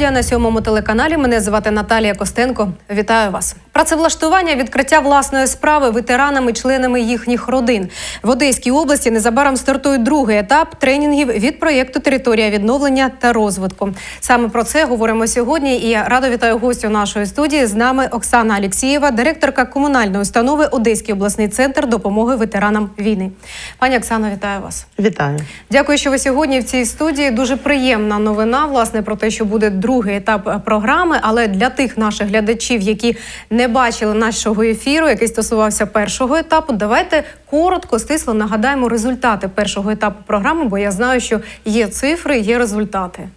студія на сьомому телеканалі. Мене звати Наталія Костенко. Вітаю вас. Працевлаштування, відкриття власної справи ветеранами, членами їхніх родин в Одеській області. Незабаром стартує другий етап тренінгів від проєкту Територія відновлення та розвитку. Саме про це говоримо сьогодні. І я радо вітаю гостю нашої студії. З нами Оксана Алєксієва, директорка комунальної установи Одеський обласний центр допомоги ветеранам війни. Пані Оксано, вітаю вас. Вітаю. Дякую, що ви сьогодні в цій студії. Дуже приємна новина, власне, про те, що буде другий етап е, програми. Але для тих наших глядачів, які не бачили нашого ефіру, який стосувався першого етапу, давайте коротко, стисло нагадаємо результати першого етапу програми, бо я знаю, що є цифри, є результати.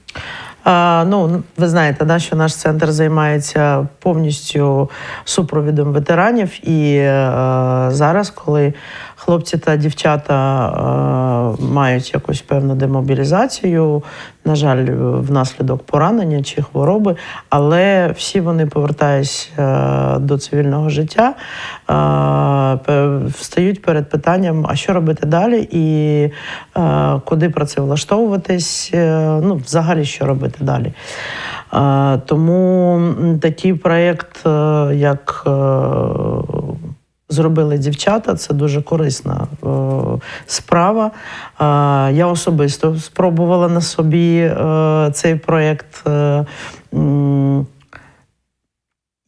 А, ну, ви знаєте, да, що наш центр займається повністю супровідом ветеранів. І е, зараз, коли хлопці та дівчата е, мають якусь певну демобілізацію, на жаль, внаслідок поранення чи хвороби, але всі вони повертаються е, до цивільного життя, е, встають перед питанням, а що робити далі, і е, куди працевлаштовуватись, е, ну, взагалі, що робити далі. Е, Тому такий проєкт, е, як е, зробили дівчата, це дуже корисна е, справа. Е, Я особисто спробувала на собі е, цей проєкт. Е,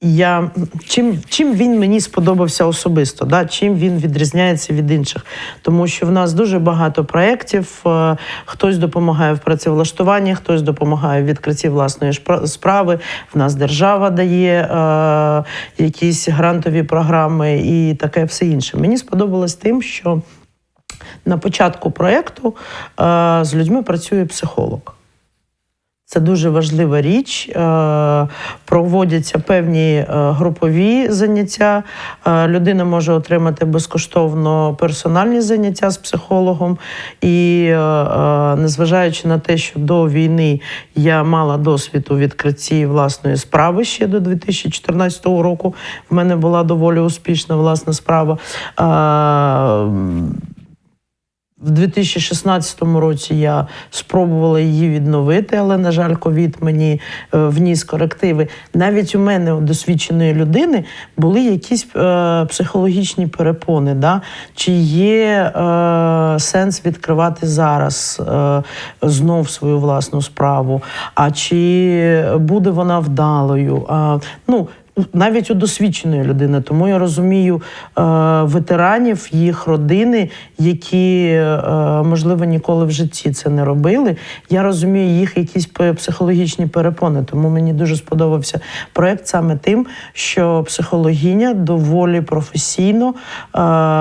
я, чим, чим він мені сподобався особисто, да? чим він відрізняється від інших. Тому що в нас дуже багато проєктів. е, Хтось допомагає в працевлаштуванні, хтось допомагає в відкритті власної справи. В нас держава дає е, якісь грантові програми і таке все інше. Мені сподобалось тим, що на початку проєкту е, з людьми працює психолог. Це дуже важлива річ. Е, Проводяться певні е, групові заняття. Е, Людина може отримати безкоштовно персональні заняття з психологом. І незважаючи на те, що до війни я мала досвід у відкритті власної справи ще до 2014 року. В мене була доволі успішна власна справа. В 2016 році я спробувала її відновити, але, на жаль, ковід мені е, вніс корективи. Навіть у мене, у досвідченої людини, були якісь е, психологічні перепони. Да? Чи є е, сенс відкривати зараз е, знов свою власну справу? А чи буде вона вдалою? А, ну, навіть у досвідченої людини. Тому я розумію е, ветеранів, їх родини, які, е, можливо, ніколи в житті це не робили. Я розумію їх якісь психологічні перепони. Тому мені дуже сподобався проект саме тим, що психологиня доволі професійно, е,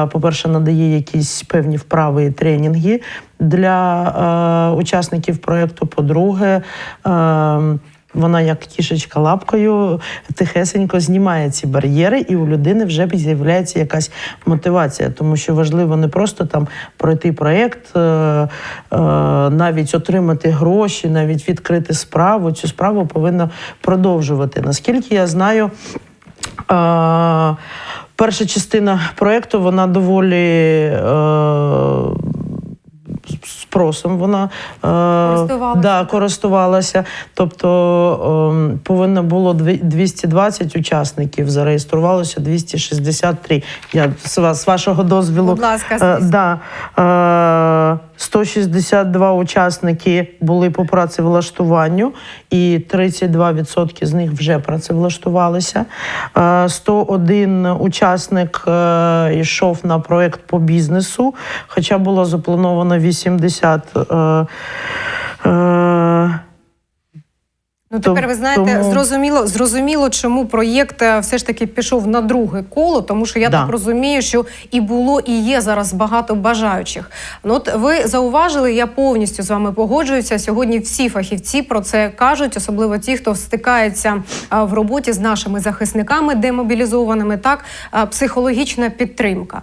по-перше, надає якісь певні вправи і тренінги для учасників проекту. По-друге, е, вона як кішечка лапкою тихесенько знімає ці бар'єри, і у людини вже з'являється якась мотивація, тому що важливо не просто там пройти проєкт, е, е, навіть отримати гроші, навіть відкрити справу. Цю справу повинна продовжувати. Наскільки я знаю. Е, перша частина проєкту вона доволі спросом вона е, Користувалася, да, користувалася. Тобто ем, повинно було дві- 220 учасників, зареєструвалося 263. Я з, вашого дозволу. Будь ласка, е, да, е, 162 учасники були по працевлаштуванню, і 32% з них вже працевлаштувалися. Е, 101 учасник е, йшов на проект по бізнесу, хоча було заплановано 80. Е, е, Ну тепер ви знаєте, Тому- зрозуміло, зрозуміло, чому проєкт е, все ж таки пішов на друге коло, тому що я Да. так розумію, що і було, і є зараз багато бажаючих. Ну от ви зауважили, я повністю з вами погоджуюся. Сьогодні всі фахівці про це кажуть, особливо ті, хто стикається в роботі з нашими захисниками демобілізованими. Так, психологічна підтримка.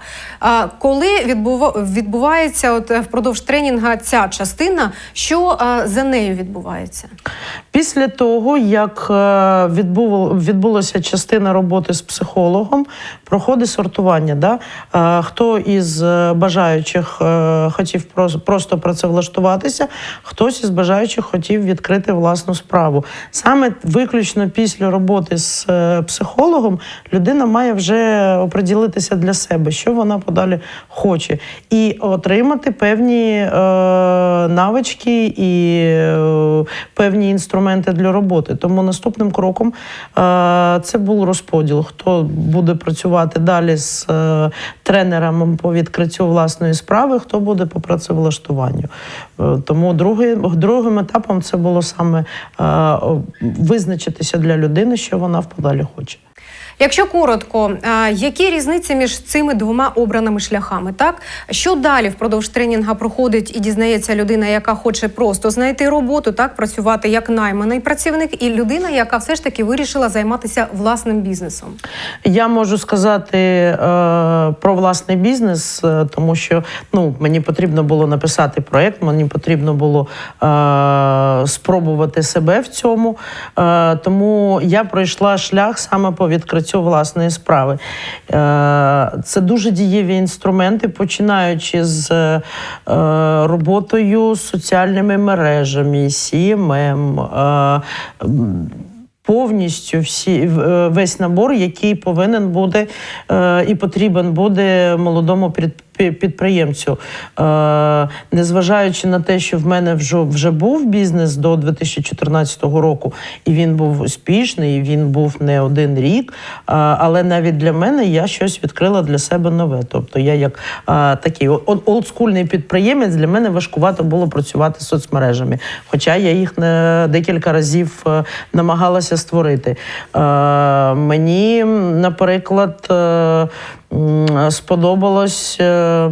Коли відбува- відбувається от е, впродовж тренінга ця частина, що за нею відбувається? Після того, як е, відбулася частина роботи з психологом, проходить сортування. Да? Е, Хто із е, бажаючих хотів прос- просто працевлаштуватися, хтось із бажаючих хотів відкрити власну справу. Саме виключно після роботи з психологом людина має вже оприділитися для себе, що вона подалі хоче, і отримати певні навички і певні інструменти для роботи. Тому наступним кроком е, це був розподіл. Хто буде працювати далі з е, тренером по відкриттю власної справи, хто буде по працевлаштуванню. Е, Тому другий, другим етапом це було саме визначитися для людини, що вона в подалі хоче. Якщо коротко, які різниці між цими двома обраними шляхами? Так що далі впродовж тренінга проходить і дізнається людина, яка хоче просто знайти роботу, так працювати як найманий працівник, і людина, яка все ж таки вирішила займатися власним бізнесом. Я можу сказати е, про власний бізнес, е, тому що ну, мені потрібно було написати проєкт, мені потрібно було е, спробувати себе в цьому. Е, тому я пройшла шлях саме по відкриттю власної справи. Е, це дуже дієві інструменти, починаючи з е, роботою з соціальними мережами, CMM, е, повністю всі е, весь набор, який повинен буде е, і потрібен буде молодому під- пі- підприємцю. Е, незважаючи на те, що в мене вже, вже був бізнес до 2014 року, і він був успішний, і він був не один рік. е, але навіть для мене я щось відкрила для себе нове. Тобто я як е, такий ол- олдскульний підприємець для мене важкувато було працювати з соцмережами. Хоча я їх не декілька разів намагалася створити. Мені, наприклад, сподобалось. е,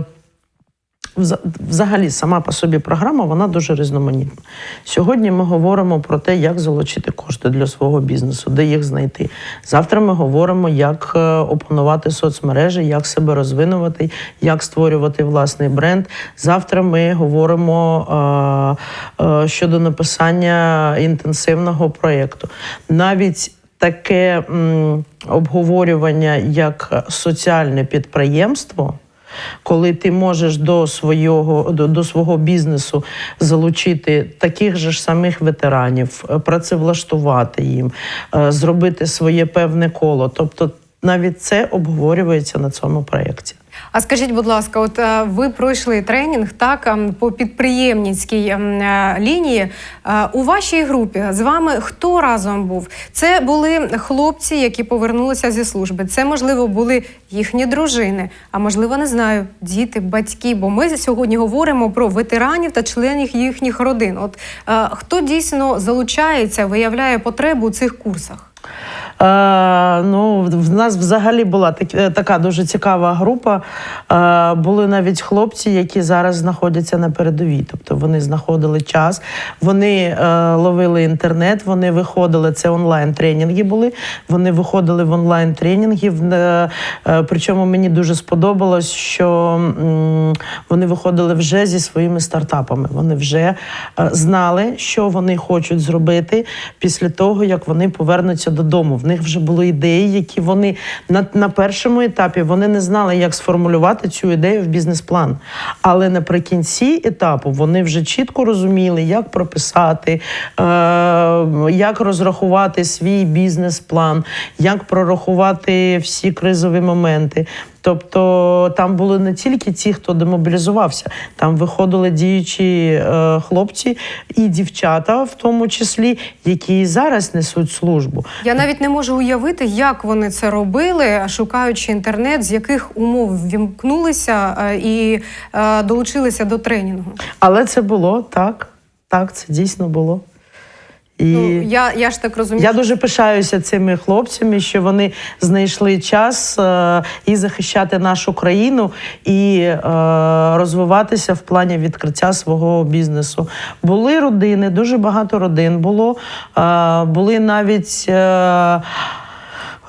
Взагалі, сама по собі програма вона дуже різноманітна. Сьогодні ми говоримо про те, як залучити кошти для свого бізнесу, де їх знайти. Завтра ми говоримо, як е, опанувати соцмережі, як себе розвинувати, як створювати власний бренд. Завтра ми говоримо е, е, щодо написання інтенсивного проєкту. Навіть таке м, обговорювання, як соціальне підприємство коли ти можеш до свого, до, до свого бізнесу залучити таких же ж самих ветеранів, е, працевлаштувати їм, е, зробити своє певне коло. Тобто навіть це обговорюється на цьому проєкті. А скажіть, будь ласка, от е, ви пройшли тренінг так ем, по підприємницькій ем, е, лінії. Е, У вашій групі з вами хто разом був? Це були хлопці, які повернулися зі служби. Це можливо були їхні дружини, а можливо, не знаю, діти, батьки. Бо ми сьогодні говоримо про ветеранів та членів їхніх родин. От хто дійсно залучається, виявляє потребу у цих курсах? Е, ну, в нас взагалі була так, е, така дуже цікава група. Е, були навіть хлопці, які зараз знаходяться на передовій. Тобто вони знаходили час, вони е, ловили інтернет, вони виходили. Це онлайн тренінги були. Вони виходили в онлайн тренінги. В- е, е, Причому мені дуже сподобалось, що м, вони виходили вже зі своїми стартапами. Вони вже е, знали, що вони хочуть зробити після того, як вони повернуться додому. Них вже були ідеї, які вони на, на першому етапі вони не знали, як сформулювати цю ідею в бізнес-план. Але наприкінці етапу вони вже чітко розуміли, як прописати, е, як розрахувати свій бізнес-план, як прорахувати всі кризові моменти. Тобто там були не тільки ті, хто демобілізувався, там виходили діючі е, хлопці і дівчата, в тому числі, які і зараз несуть службу. Я навіть не можу уявити, як вони це робили, шукаючи інтернет, з яких умов вімкнулися е, і е, долучилися до тренінгу. Але це було так. Так, це дійсно було. І... Ну я, я ж так розумію. Я дуже пишаюся цими хлопцями, що вони знайшли час е, і захищати нашу країну, і е, розвиватися в плані відкриття свого бізнесу. Були родини, дуже багато родин було. Е, були навіть. Е,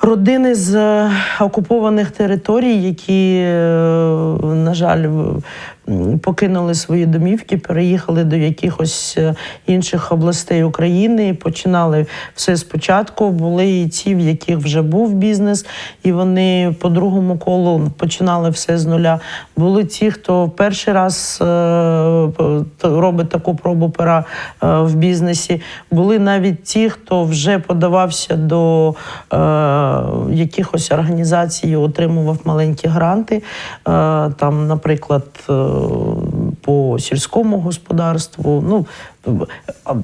Родини з окупованих територій, які, е, на жаль, покинули свої домівки, переїхали до якихось е, інших областей України і починали все спочатку. Були і ті, в яких вже був бізнес, і вони по другому колу починали все з нуля. Були ті, хто перший раз е, робить таку пробу пера е, в бізнесі. Були навіть ті, хто вже подавався до якихось організацій, отримував маленькі гранти. Там, наприклад, по сільському господарству. Ну,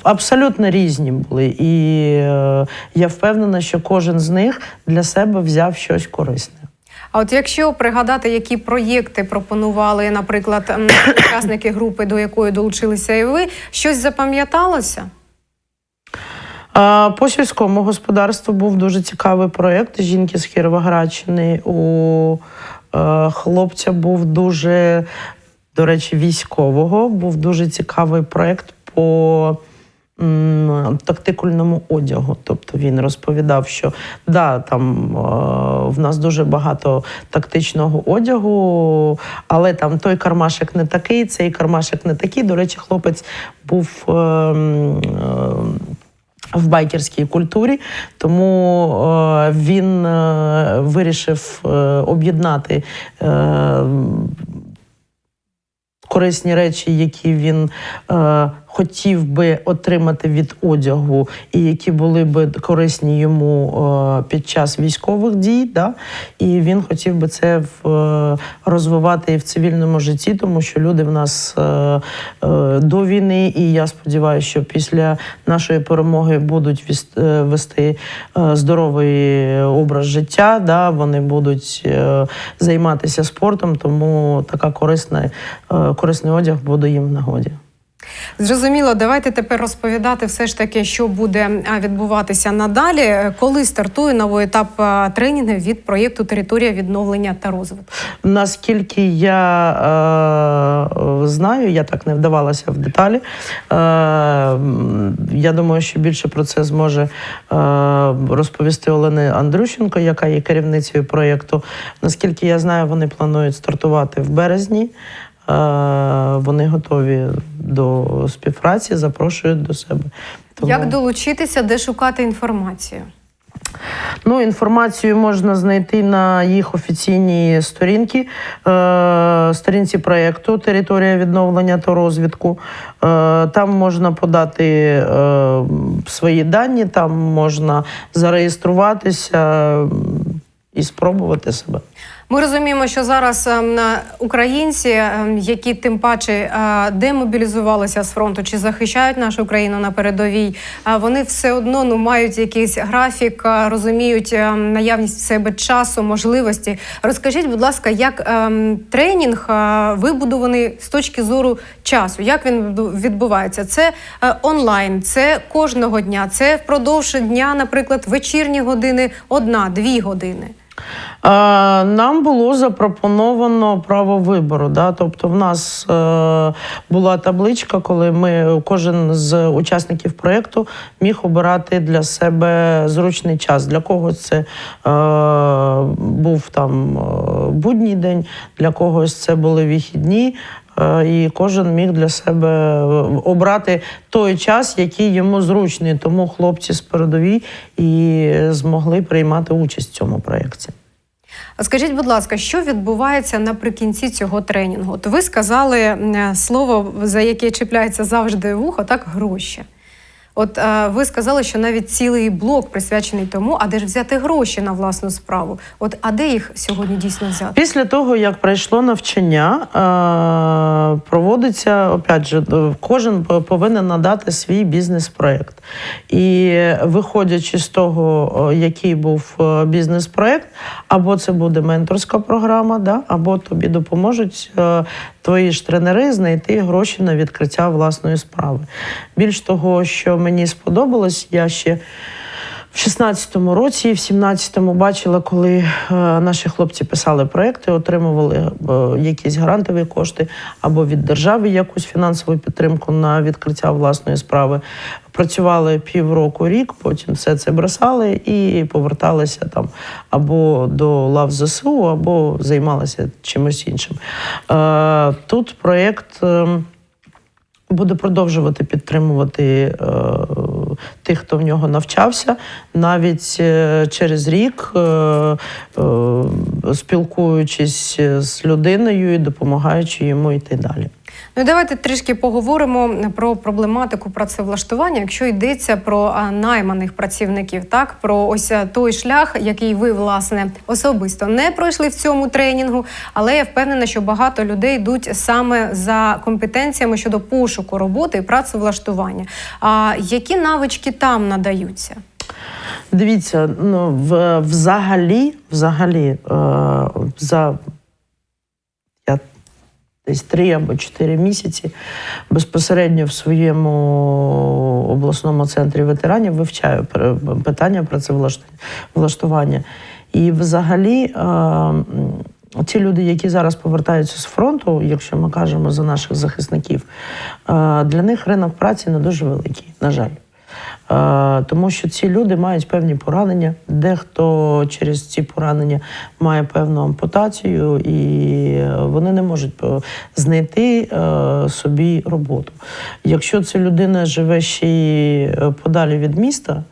абсолютно різні були. І е, я впевнена, що кожен з них для себе взяв щось корисне. А от якщо пригадати, які проєкти пропонували, наприклад, учасники групи, до якої долучилися і ви, щось запам'яталося? По сільському господарству був дуже цікавий проєкт жінки з Кіровоградщини. У е, хлопця був дуже, до речі, військового. Був дуже цікавий проєкт по тактикульному одягу. Тобто він розповідав, що да, там е, в нас дуже багато тактичного одягу, але там той кармашек не такий, цей кармашек не такий. До речі, хлопець був. е, е, в байкерській культурі, тому е, він е, вирішив е, об'єднати е, корисні речі, які він е, хотів би отримати від одягу, і які були би корисні йому е, під час військових дій. Да? І він хотів би це в, е, розвивати і в цивільному житті, тому що люди в нас е, до війни, і я сподіваюся, що після нашої перемоги будуть вести здоровий образ життя. Да? Вони будуть займатися спортом, тому така корисна, корисний одяг буде їм в нагоді. Зрозуміло, давайте тепер розповідати все ж таки, що буде відбуватися надалі, Е, коли стартує новий етап тренінгів від проєкту Територія відновлення та розвитку. Наскільки я е, знаю, я так не вдавалася в деталі. Е, я думаю, що більше про це зможе е, розповісти Олена Андрющенко, яка є керівницею проєкту. Наскільки я знаю, вони планують стартувати в березні. Е, вони готові до співпраці, запрошують до себе. Тому- Як долучитися, де шукати інформацію? Ну, інформацію можна знайти на їх офіційній сторінці, е, сторінці проєкту Територія відновлення та розвитку. Е, там можна подати е, свої дані, там можна зареєструватися і спробувати себе. Ми розуміємо, що зараз ем, українці, ем, які тим паче е, демобілізувалися з фронту чи захищають нашу країну на передовій, е, вони все одно ну мають якийсь графік, е, розуміють ем, наявність в себе часу, можливості. Розкажіть, будь ласка, як тренінг вибудований з точки зору часу? Як він відбувається? Це онлайн, це кожного дня, це впродовж дня, наприклад, вечірні години, одна-дві години. Е, Нам було запропоновано право вибору. Да? Тобто, в нас е, була табличка, коли ми кожен з учасників проєкту міг обирати для себе зручний час. Для когось це е, був там будній день, для когось це були вихідні. І кожен міг для себе обрати той час, який йому зручний. Тому хлопці з передовій і змогли приймати участь в цьому проєкті. Скажіть, будь ласка, що відбувається наприкінці цього тренінгу? От ви сказали слово, за яке чіпляється завжди вухо, так гроші. От е, ви сказали, що навіть цілий блок присвячений тому, а де ж взяти гроші на власну справу? От а де їх сьогодні дійсно взяти? Після того, як пройшло навчання, е, проводиться опять же, е, кожен повинен надати свій бізнес-проект. І виходячи з того, який був е, бізнес-проект, або це буде менторська програма, да, або тобі допоможуть е, твої ж тренери знайти гроші на відкриття власної справи. Більш того, що мені сподобалось, я ще. В 16-му році в 17-му бачила, коли е, наші хлопці писали проекти, отримували е, якісь грантові кошти або від держави якусь фінансову підтримку на відкриття власної справи. Працювали півроку, рік, потім все це бросали і поверталися там або до лав ЗСУ, або займалися чимось іншим. Е, Тут проєкт. е, буде продовжувати підтримувати тих, хто в нього навчався, навіть е, через рік, е, е, спілкуючись з людиною і допомагаючи йому йти далі. Ну давайте трішки поговоримо про проблематику працевлаштування, якщо йдеться про найманих працівників, так про ось той шлях, який ви власне особисто не пройшли в цьому тренінгу, але я впевнена, що багато людей йдуть саме за компетенціями щодо пошуку роботи і працевлаштування. А які навички там надаються? Дивіться, ну в, взагалі, взагалі, е, за десь три або чотири місяці безпосередньо в своєму обласному центрі ветеранів вивчаю питання працевлаштування. І взагалі. е, м, Ті люди, які зараз повертаються з фронту, якщо ми кажемо за наших захисників, для них ринок праці не дуже великий, на жаль. Е, Тому що ці люди мають певні поранення, дехто через ці поранення має певну ампутацію, і вони не можуть е, знайти е, собі роботу. Якщо ця людина живе ще й подалі від міста,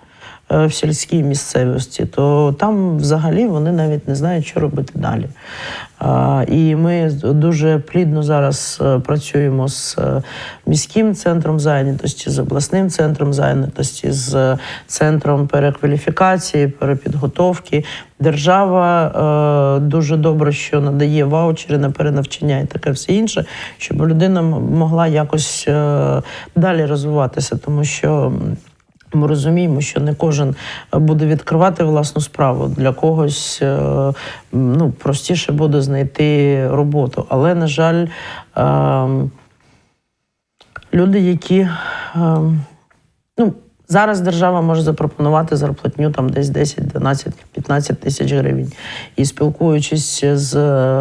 в сільській місцевості, то там взагалі вони навіть не знають, що робити далі. І ми дуже плідно зараз е, працюємо з е, міським центром зайнятості, з обласним центром зайнятості, з центром перекваліфікації, перепідготовки. Держава е, дуже добре, що надає ваучери на перенавчання і таке все інше, щоб людина могла якось е, далі розвиватися, тому що. Ми розуміємо, що не кожен буде відкривати власну справу. Для когось е, ну, простіше буде знайти роботу. Але, на жаль, е, люди, які е, ну, зараз держава може запропонувати зарплатню там десь 10, 12, 15 тисяч гривень. І спілкуючись з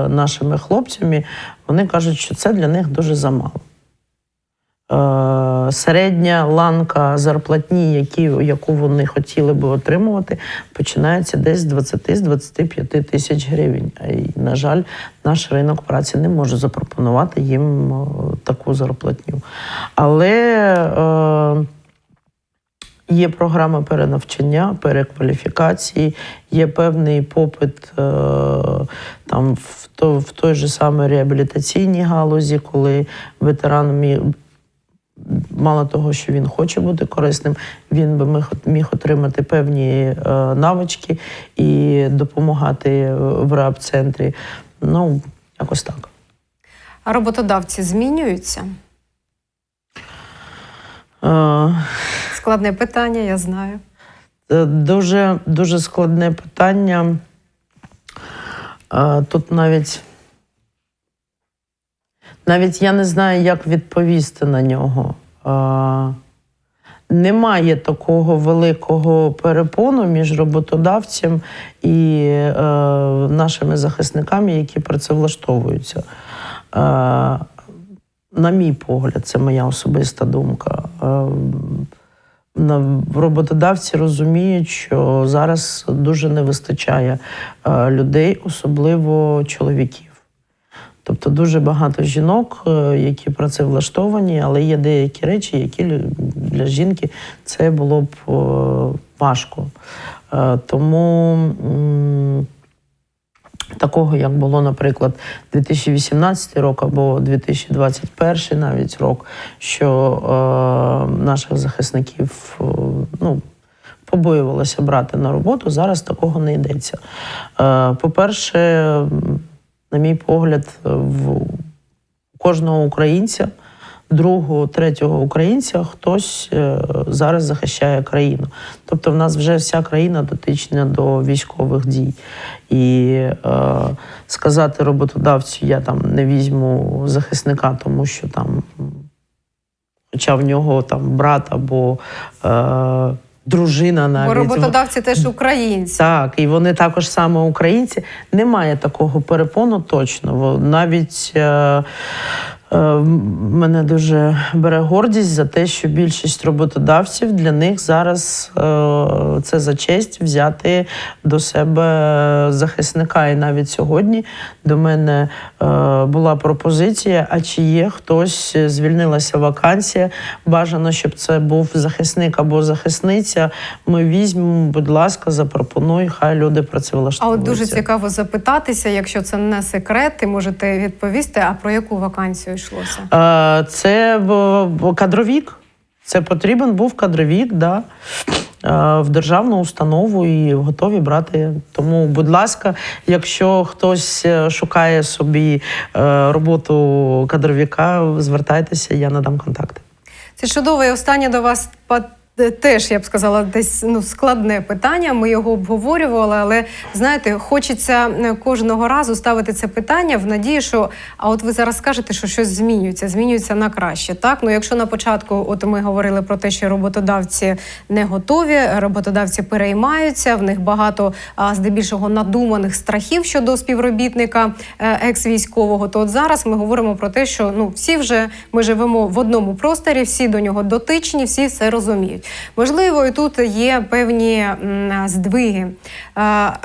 нашими хлопцями, вони кажуть, що це для них дуже замало. Е, середня ланка зарплатні, які, яку вони хотіли би отримувати, починається десь з 20 з 25 тисяч гривень. А на жаль, наш ринок праці не може запропонувати їм е, таку зарплатню. Але е, Є програма перенавчання, перекваліфікації, є певний попит е, там в, то, в той же самій реабілітаційній галузі, коли ветеран мало того, що він хоче бути корисним, він би міг, міг отримати певні е, навички і допомагати в реаб-центрі. Ну, якось так. А роботодавці змінюються? Е, Складне питання, я знаю. Дуже, дуже складне питання. Е, Тут навіть, навіть я не знаю, як відповісти на нього. Немає такого великого перепону між роботодавцем і е, нашими захисниками, які працевлаштовуються. Е, на мій погляд, це моя особиста думка. Е, роботодавці розуміють, що зараз дуже не вистачає е, людей, особливо чоловіків. Тобто дуже багато жінок, е, які працевлаштовані, але є деякі речі, які для жінки це було б важко. Е, Тому такого, як було, наприклад, 2018 рок або 2021 навіть рок, що е, наших захисників ну, побоювалося брати на роботу, зараз такого не йдеться. По-перше, на мій погляд, в кожного українця, другого, третього українця хтось е, зараз захищає країну. Тобто, в нас вже вся країна дотична до військових дій. І е, сказати роботодавцю, я там не візьму захисника, тому що там, хоча в нього там брат або е, дружина навіть. Бо роботодавці теж українці. Так, і вони також саме українці. Немає такого перепону точно. Навіть е, е, мене дуже бере гордість за те, що більшість роботодавців для них зараз е, це за честь взяти до себе захисника. І навіть сьогодні до мене е, була пропозиція: а чи є хтось, е, звільнилася вакансія? Бажано, щоб це був захисник або захисниця. Ми візьмемо, будь ласка, запропонуй, хай люди А от дуже цікаво запитатися, якщо це не секрет, ти можете відповісти, а про яку вакансію йшлося? Е, Це кадровік. Це потрібен був кадровік, да. е, В державну установу і готові брати. Тому, будь ласка, якщо хтось е, шукає собі роботу кадровіка, звертайтеся, я надам контакти. Це чудово. І останнє до вас теж, я б сказала, десь ну, складне питання. Ми його обговорювали, але знаєте, хочеться е, кожного разу ставити це питання в надії, що а от ви зараз скажете, що щось змінюється, змінюється на краще. Так, ну якщо на початку, от ми говорили про те, що роботодавці не готові, роботодавці переймаються, в них багато а, здебільшого надуманих страхів щодо співробітника е, екс-військового. То от зараз ми говоримо про те, що ну всі вже ми живемо в одному просторі, всі до нього дотичні, всі все розуміють. Можливо, і тут є певні здвиги.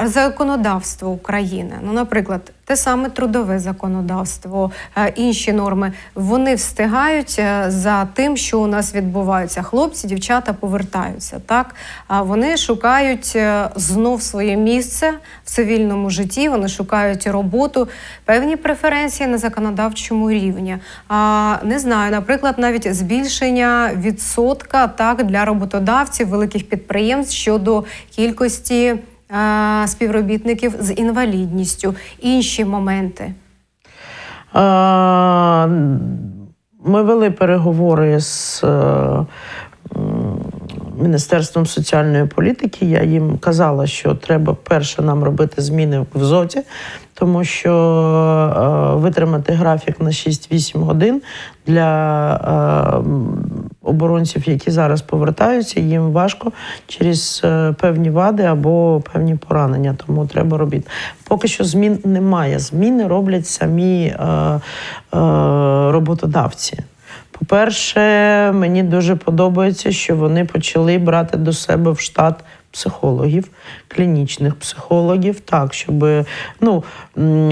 законодавства Законодавство України, ну, наприклад, те саме трудове законодавство, е, інші норми, вони встигають е, за тим, що у нас відбувається. Хлопці, дівчата повертаються. Так вони шукають е, знов своє місце в цивільному житті. Вони шукають роботу, певні преференції на законодавчому рівні. А не знаю, наприклад, навіть збільшення відсотка так для роботодавців великих підприємств щодо кількості співробітників з інвалідністю, інші моменти. Ми вели переговори з е, Міністерством соціальної політики. Я їм казала, що треба перше нам робити зміни в ЗОТі, тому що е, витримати графік на 6-8 годин для е, оборонців, які зараз повертаються, їм важко через е, певні вади або певні поранення. Тому треба робити. Поки що змін немає. Зміни роблять самі е, е, роботодавці. По-перше, мені дуже подобається, що вони почали брати до себе в штат психологів, клінічних психологів, так, щоб, ну,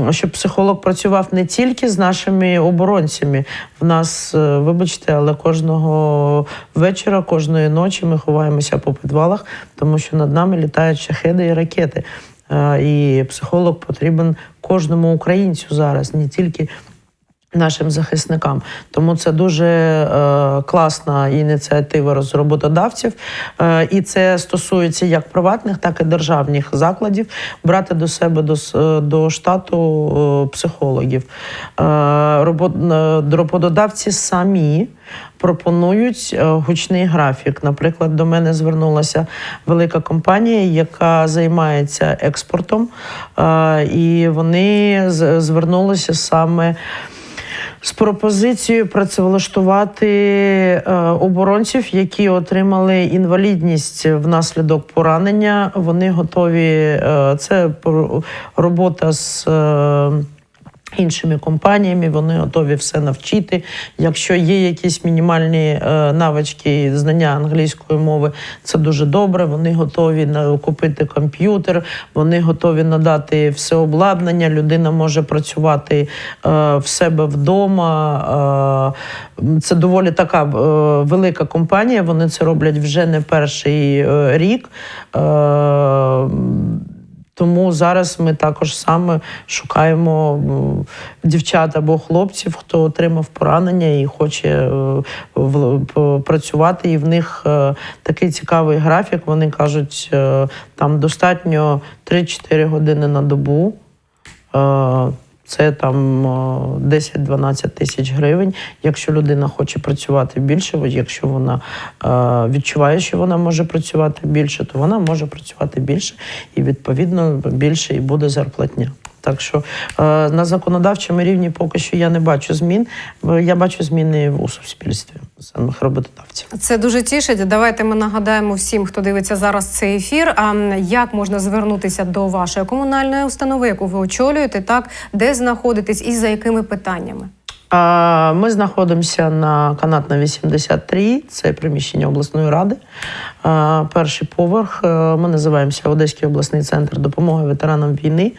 щоб психолог працював не тільки з нашими оборонцями. В нас, е, вибачте, але кожного вечора, кожної ночі ми ховаємося по підвалах, тому що над нами літають шахеди і ракети. Е, І психолог потрібен кожному українцю зараз, не тільки нашим захисникам. Тому це дуже е, класна ініціатива роботодавців. Е, і це стосується як приватних, так і державних закладів брати до себе до, е, до штату е, психологів. Е, е, роботодавці самі. Пропонують е, гучний графік. Наприклад, до мене звернулася велика компанія, яка займається експортом, і вони звернулися саме з пропозицією працевлаштувати е, оборонців, які отримали інвалідність внаслідок поранення. Вони готові. е, це робота з. Іншими компаніями вони готові все навчити. Якщо є якісь мінімальні е, навички знання англійської мови, це дуже добре. Вони готові купити комп'ютер, вони готові надати все обладнання. Людина може працювати е, в себе вдома. Е, це доволі така велика компанія. Вони це роблять вже не перший рік. Тому зараз ми також саме шукаємо дівчат або хлопців, хто отримав поранення і хоче е, працювати. І в них е, такий цікавий графік. Вони кажуть, е, там достатньо 3-4 години на добу. Це там е, 10-12 тисяч гривень. Якщо людина хоче працювати більше, якщо вона е, відчуває, що вона може працювати більше, то вона може працювати більше і відповідно більше і буде зарплатня. Так що е, на законодавчому рівні поки що я не бачу змін. Я бачу зміни у суспільстві. Самих роботодавців. Це дуже тішить. Давайте ми нагадаємо всім, хто дивиться зараз цей ефір. А як можна звернутися до вашої комунальної установи, яку ви очолюєте, так де знаходитесь і за якими питаннями? Ми знаходимося на канатна 83, це приміщення обласної ради. Перший поверх. Е, Ми називаємося Одеський обласний центр допомоги ветеранам війни.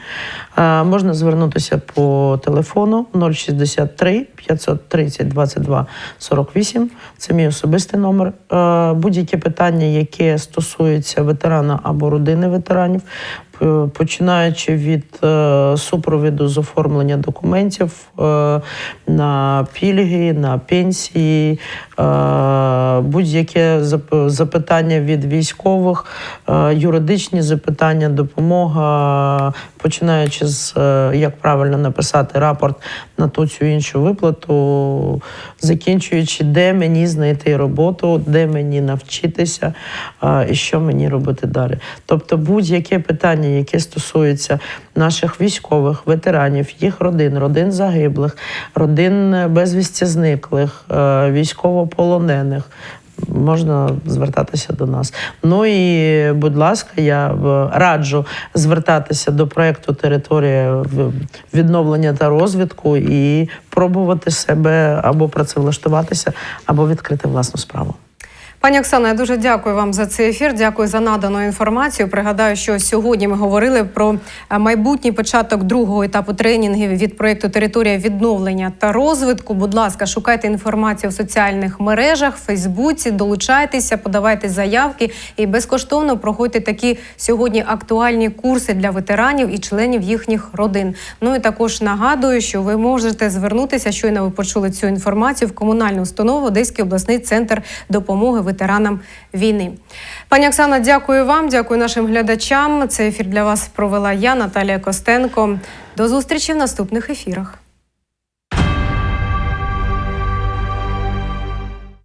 Можна звернутися по телефону 063 530 22 48. Це мій особистий номер. Е, Будь-яке питання, яке стосується ветерана або родини ветеранів, починаючи від е, супровіду з оформлення документів е, на пільги, на пенсії, е, будь-яке запитання від військових, е, юридичні запитання, допомога, починаючи з е, як правильно написати рапорт на ту цю іншу виплату, закінчуючи, де мені знайти роботу, де мені навчитися е, і що мені робити далі. Тобто будь-яке питання, яке стосується наших військових, ветеранів, їх родин, родин загиблих, родин е, безвісті зниклих, е, військовополонених. Можна звертатися до нас. Ну і, будь ласка, я е, раджу звертатися до проекту Територія відновлення та розвитку і пробувати себе або працевлаштуватися, або відкрити власну справу. Пані Оксано, я дуже дякую вам за цей ефір. Дякую за надану інформацію. Пригадаю, що сьогодні ми говорили про е, майбутній початок другого етапу тренінгів від проєкту Територія відновлення та розвитку. Будь ласка, шукайте інформацію в соціальних мережах, Фейсбуці, долучайтеся, подавайте заявки і безкоштовно проходьте такі сьогодні актуальні курси для ветеранів і членів їхніх родин. Ну і також нагадую, що ви можете звернутися. Щойно ви почули цю інформацію в комунальну установу Одеський обласний центр допомоги ветеранам війни. Пані Оксана, дякую вам, дякую нашим глядачам. Цей ефір для вас провела я, Наталія Костенко. До зустрічі в наступних ефірах.